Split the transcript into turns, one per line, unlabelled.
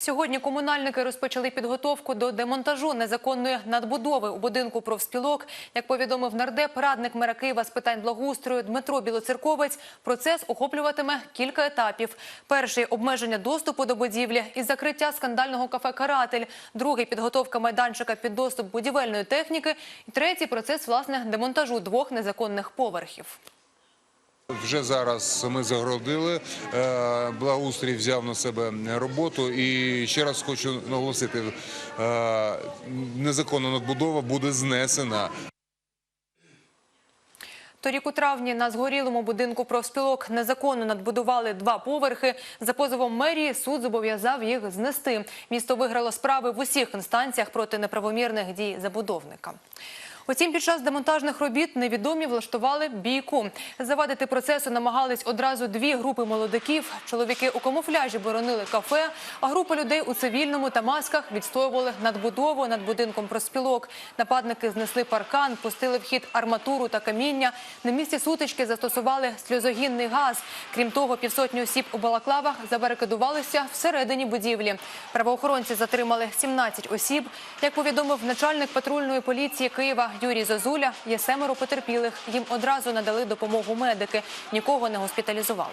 Сьогодні комунальники розпочали підготовку до демонтажу незаконної надбудови у будинку профспілок. Як повідомив нардеп, радник мера Києва з питань благоустрою Дмитро Білоцерковець, процес охоплюватиме кілька етапів. Перший – обмеження доступу до будівлі і закриття скандального кафе «Каратель». Другий – підготовка майданчика під доступ будівельної техніки. І третій – процес, власне, демонтажу двох незаконних поверхів.
Вже зараз ми загородили, е, благоустрій взяв на себе роботу. І ще раз хочу наголосити, е, незаконна надбудова буде знесена.
Торік у травні на згорілому будинку профспілок незаконно надбудували два поверхи. За позовом мерії суд зобов'язав їх знести. Місто виграло справи в усіх інстанціях проти неправомірних дій забудовника. Утім, під час демонтажних робіт невідомі влаштували бійку. Завадити процесу намагались одразу дві групи молодиків. Чоловіки у камуфляжі боронили кафе, а група людей у цивільному та масках відстоювали надбудову над будинком проспілок. Нападники знесли паркан, пустили в хід арматуру та каміння. На місці сутички застосували сльозогінний газ. Крім того, півсотні осіб у балаклавах забарикадувалися всередині будівлі. Правоохоронці затримали 17 осіб. Як повідомив начальник патрульної поліції Києва Юрій Зазуля є семеро потерпілих. Їм одразу надали допомогу медики. Нікого не госпіталізували.